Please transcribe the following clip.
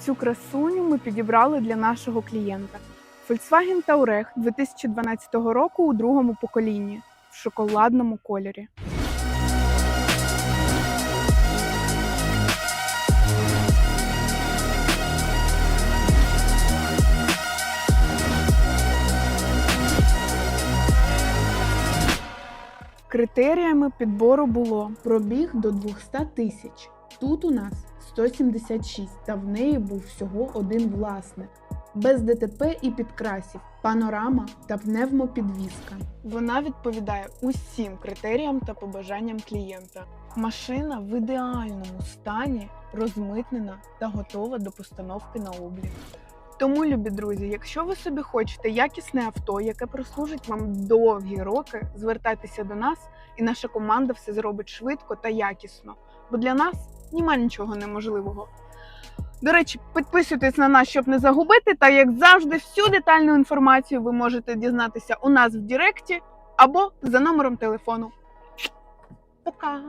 Цю красуню ми підібрали для нашого клієнта. Volkswagen Touareg 2012 року у другому поколінні в шоколадному кольорі. Критеріями підбору було пробіг до 200 тисяч. Тут у нас 176, та в неї був всього один власник. Без ДТП і підкрасів, панорама та пневмопідвізка. Вона відповідає усім критеріям та побажанням клієнта. Машина в ідеальному стані, розмитнена та готова до постановки на облік. Тому, любі друзі, якщо ви собі хочете якісне авто, яке прослужить вам довгі роки, звертайтеся до нас, і наша команда все зробить швидко та якісно. Бо для нас нема нічого неможливого. До речі, підписуйтесь на нас, щоб не загубити. Та як завжди, всю детальну інформацію ви можете дізнатися у нас в Директі або за номером телефону. Пока!